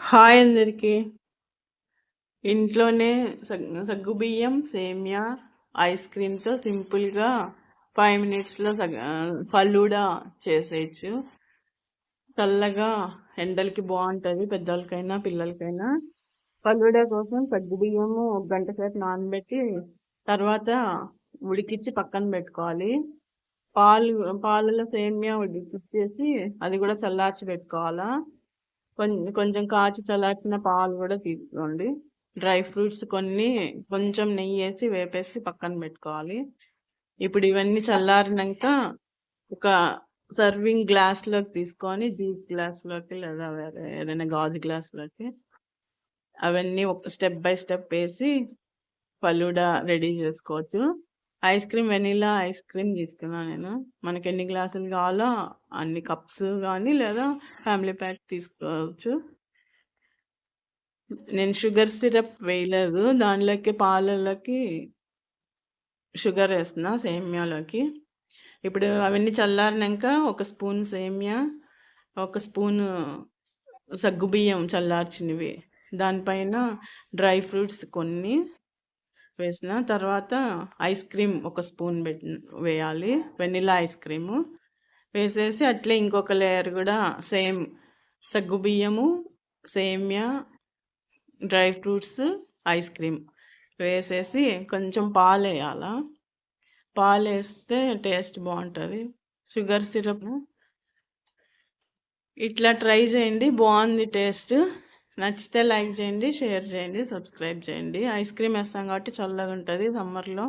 Hi అందరికీ ఇంట్లోనే suck సగ్గుబియ్యం, సేమ్యా, ఐస్ క్రీమ్‌తో సింపుల్‌గా ఫైవ్ మినిట్స్‌లో సగ్ ఫలూడా చేసేయొచ్చు. చల్లగా ఎండలకి బాగుంటుంది పెద్దవాళ్ళకైనా పిల్లలకైనా. ఫలూడా కోసం సగ్గుబియ్యము ఒక గంట సేపు నానబెట్టి, తర్వాత ఉడికిచ్చి పక్కన పెట్టుకోవాలి. పాలు పాలలో సేమ్యా ఉడికిచ్చేసి, అది కూడా చల్లార్చి పెట్టుకోవాలా. కొంచెం కొంచెం కాచి చల్లార్చిన పాలు కూడా తీసుకోండి. డ్రై ఫ్రూట్స్ కొన్ని కొంచెం నెయ్యి వేసి వేపేసి పక్కన పెట్టుకోవాలి. ఇప్పుడు ఇవన్నీ చల్లారినాక ఒక సర్వింగ్ గ్లాస్‌లోకి తీసుకొని జ్యూస్ గ్లాస్‌లోకి లేదా వేరే ఏదైనా గాజు గ్లాస్‌లోకి అవన్నీ ఒక స్టెప్ బై స్టెప్ వేసి ఫలూడా రెడీ చేసుకోవచ్చు. Ice cream vanilla ice cream తీసుకున్నాను నేను. మనకి ఎన్ని గ్లాసులు కావాలో అన్ని కప్స్ కానీ లేదా ఫ్యామిలీ ప్యాక్ తీసుకోవచ్చు. నేను షుగర్ సిరప్ వేయలేదు. దానిలోకి పాలలోకి షుగర్ వేస్తున్నా సేమ్యాలోకి. ఇప్పుడు అవన్నీ చల్లారినాక ఒక స్పూన్ సేమ్యా, ఒక స్పూన్ సగ్గుబియ్యం చల్లార్చినవి. దానిపైన డ్రై ఫ్రూట్స్ కొన్ని వేసిన. తర్వాత ఐస్ క్రీమ్ ఒక స్పూన్ పెట్టి వేయాలి. Vanilla ice cream. వేసేసి అట్లే ఇంకొక లేయర్ కూడా సేమ్ సగ్గుబియ్యము, సేమ్యా, డ్రై ఫ్రూట్స్, ఐస్ క్రీమ్ వేసేసి కొంచెం పాలేయాలి పాలు వేస్తే టేస్ట్ బాగుంటుంది షుగర్ సిరప్ ఇట్లా ట్రై చేయండి. బాగుంది టేస్ట్. నచ్చితే లైక్ చేయండి, షేర్ చేయండి, సబ్స్క్రైబ్ చేయండి. ఐస్ క్రీమ్ వేస్తాం కాబట్టి చల్లగా ఉంటుంది సమ్మర్‌లో.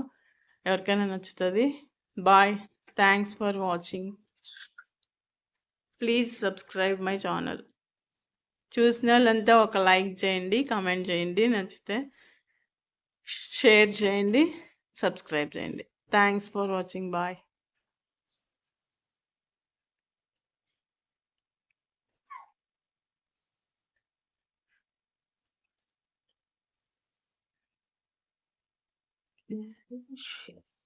ఎవరికైనా నచ్చుతుంది bye. Thanks for watching. Please subscribe my channel. చూసినోళ్ళంతా ఒక లైక్ చేయండి, కామెంట్ చేయండి నచ్చితే. షేర్ చేయండి, సబ్స్క్రైబ్ చేయండి. Thanks for watching. బాయ్. Сейчас.